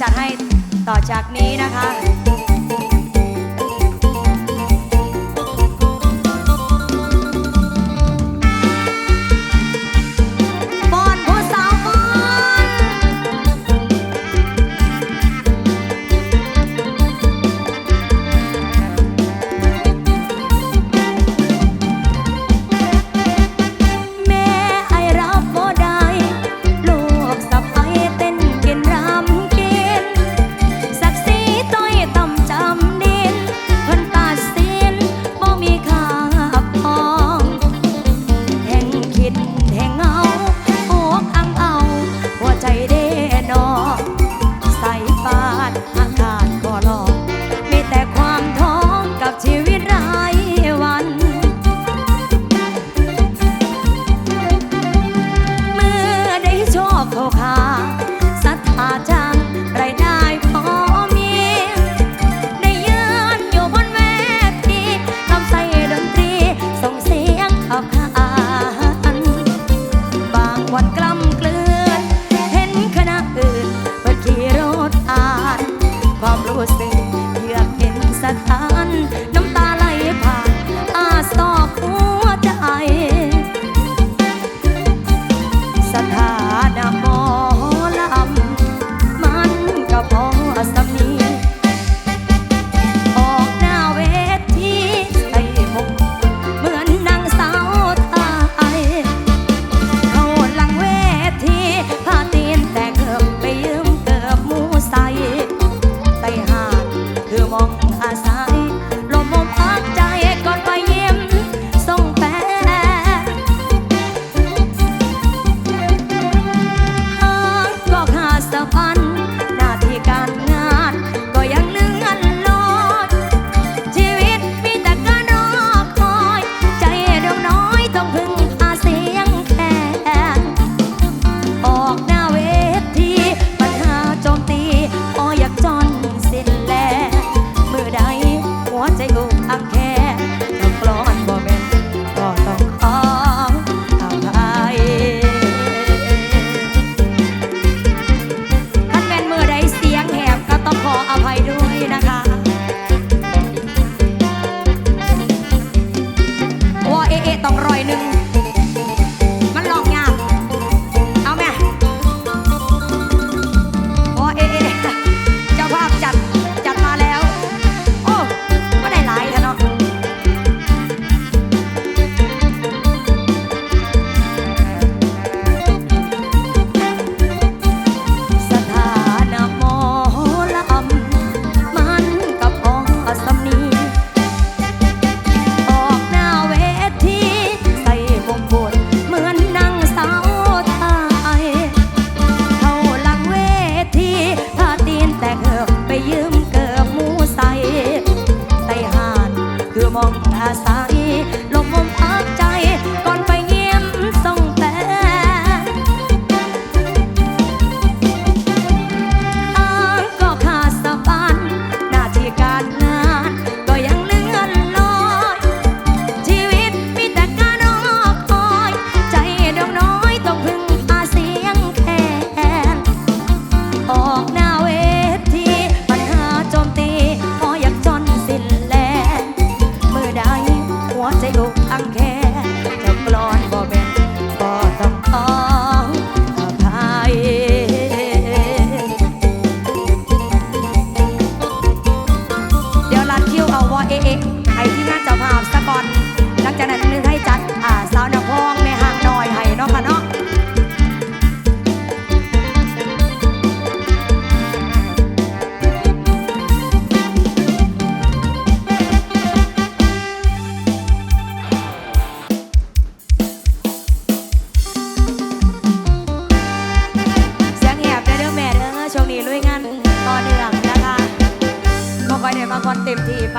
จัดให้ต่อจากนี้นะคะ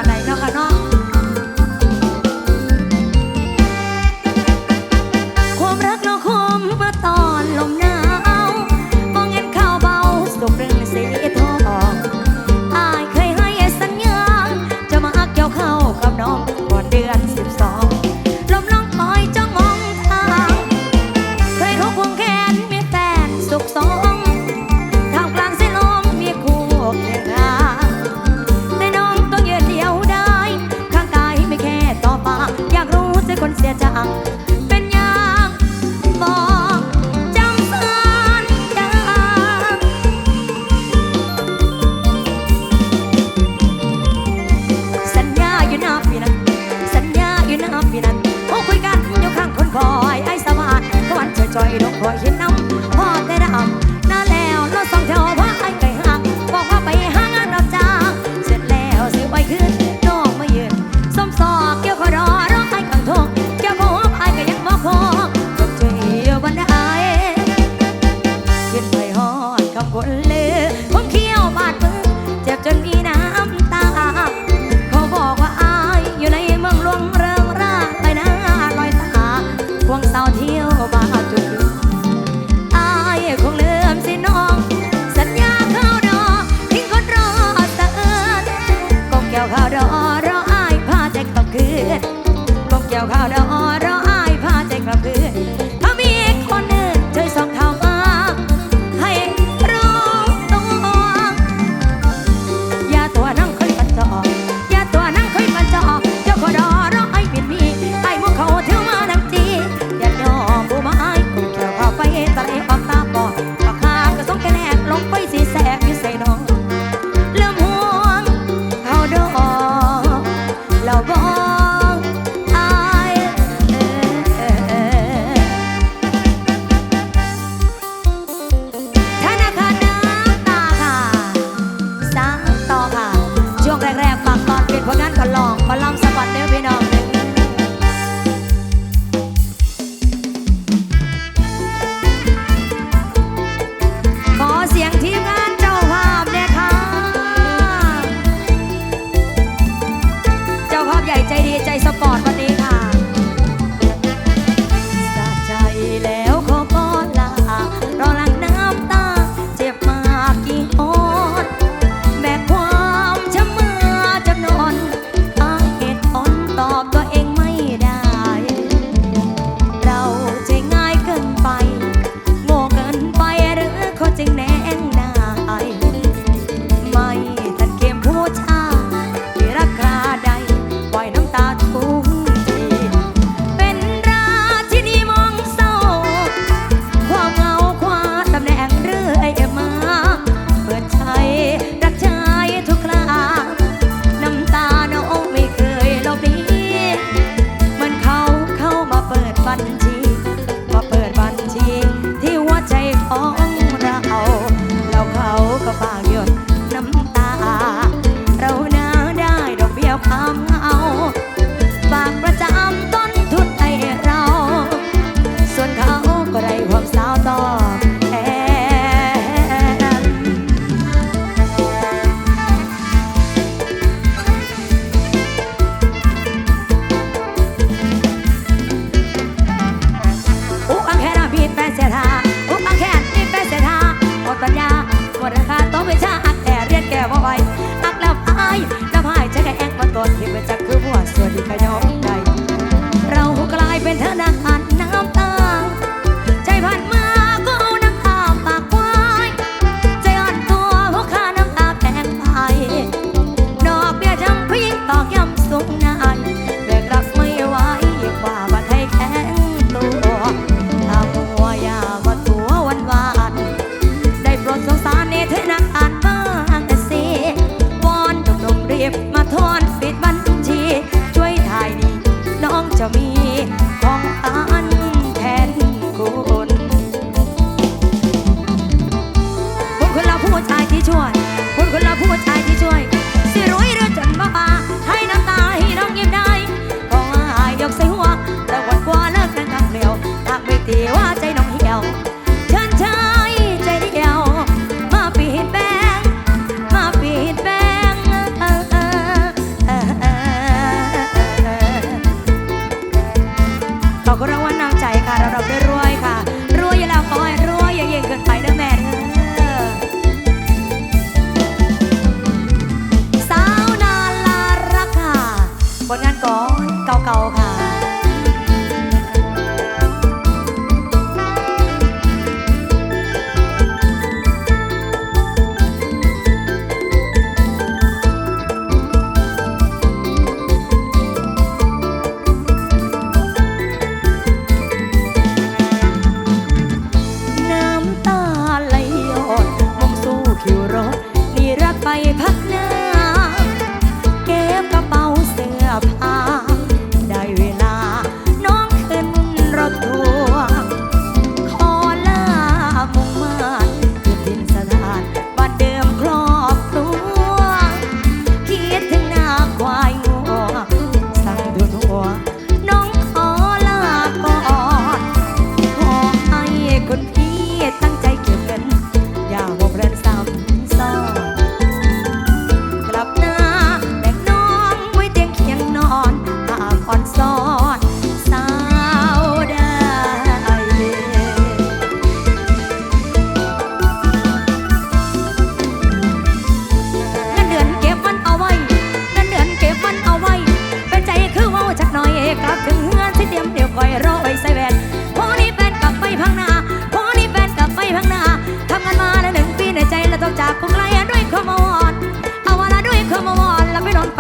านใดเนาะค่ะเนาะ เศ ตอนที่มาจากคือหัวสวัสดีค่ะยอม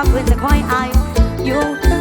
with the quiet eyes, you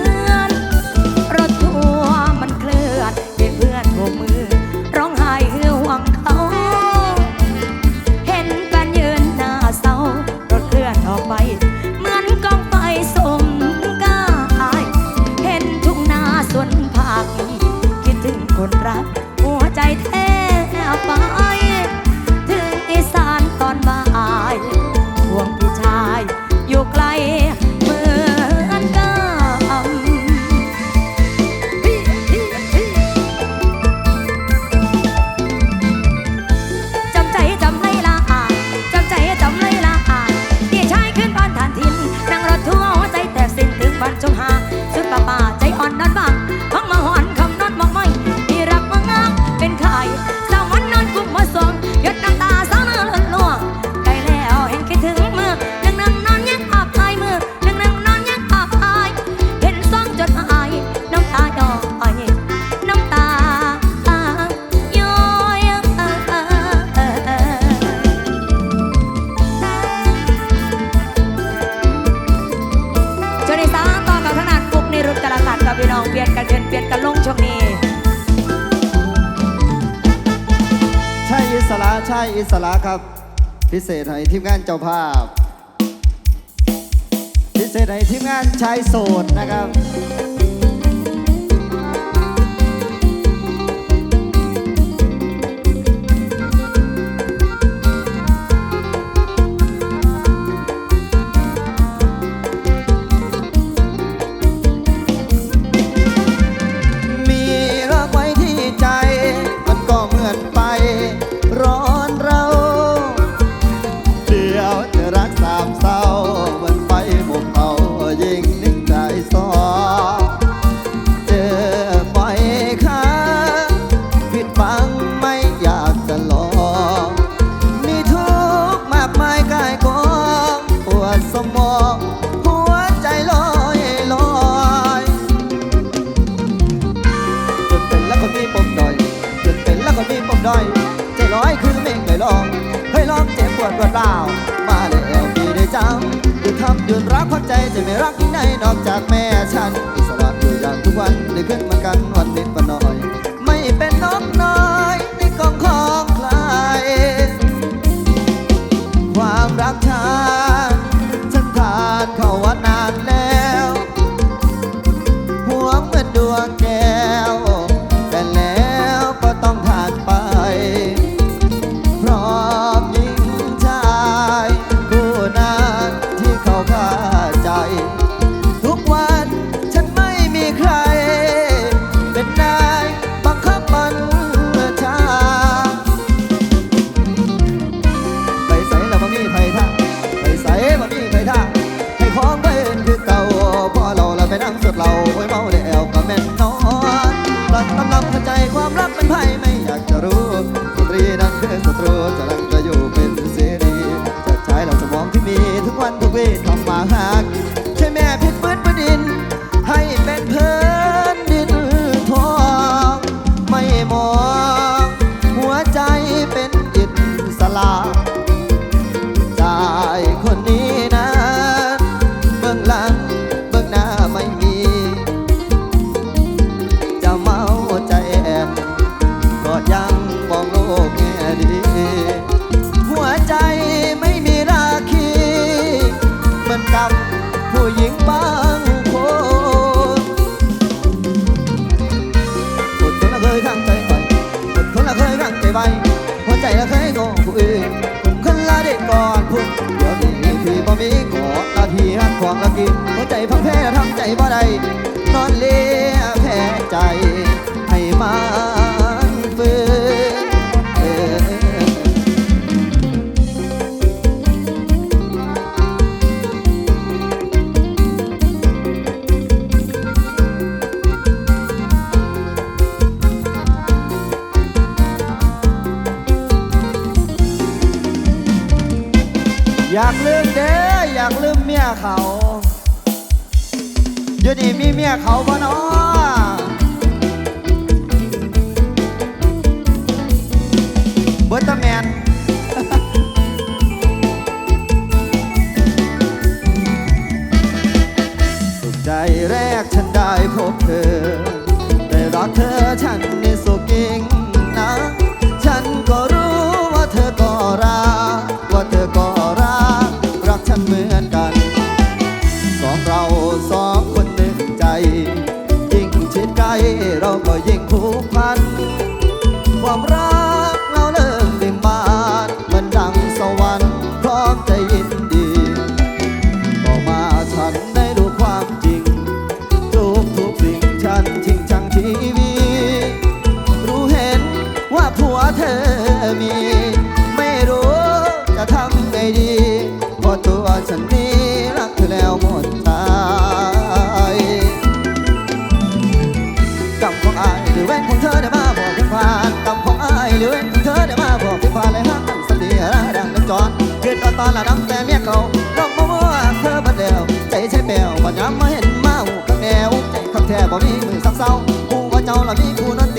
ค่พี่น้องเปลี่ยนกันเดินเปลี่ยนกันลงช่วงนี้ ใช่อิสระใช่อิสระครับ พิเศษให้ทีมงานเจ้าภาพ พิเศษให้ทีมงานชายโสดนะครับ ยืนรักควาใจจะไม่รักที่ไหนนอกจากแม่ฉันอิสระอยู่อย่างทุกวันได้ขึ้นมากันวันนิดวันนอน หญิงบางคนอดทนละเคยทั้งใจไปอดทนละเคยทั้งใจไปหัวใจละเคยงงผู้อื่นคนละเด็กก่อนพุ่นเดี๋ยวนี้ที่บ่มีก่อละทีหักความละกินหัวใจพังแพ้ทำใจบ่ได้นอนเลียแพ้ใจให้มา อยากลืมเด้อยากลืมเมียเขาอยู่นี่มีเมียเขาบ่เนาะเบิร์ตแมนสุขใจแรกฉันได้พบเธอ ได้รักเธอฉันนี่สุขจริงนะ ฉันก็รู้ว่าเธอก็รักว่าเธอก็รัก สองคนหนึ่งใจ ยิ่งชิดใกล้เราก็ยิ่งผูกพัน ความรัก จอนเกิดตอนละดังแต่เมียเก่าดอกมัวเธอบัดเดียวใจใช่แปลวบัดย้ำมาเห็นเมาหูกับแนวใจคงแท้บ่มีมือสักเศร้ากูว่เจ้าละมีกูนั้น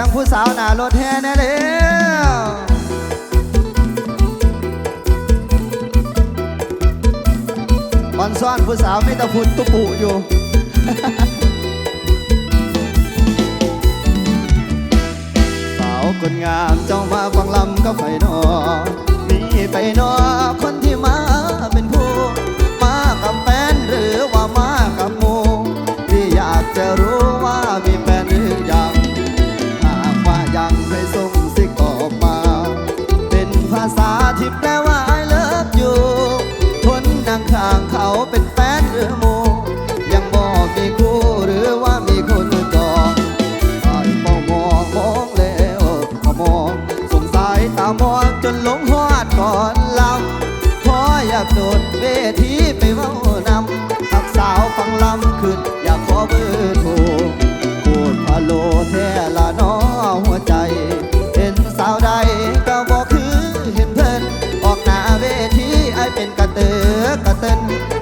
สียงผู้สาวหนารถแห่แน่แล้วบอนซ่อนผู้สาวไม่ตะพุดตุปุอยู่สาวคนงามเจ้ามาฟังลำก็ไฟนอมีไปนอคนที่มาเป็น เต้น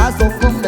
passou com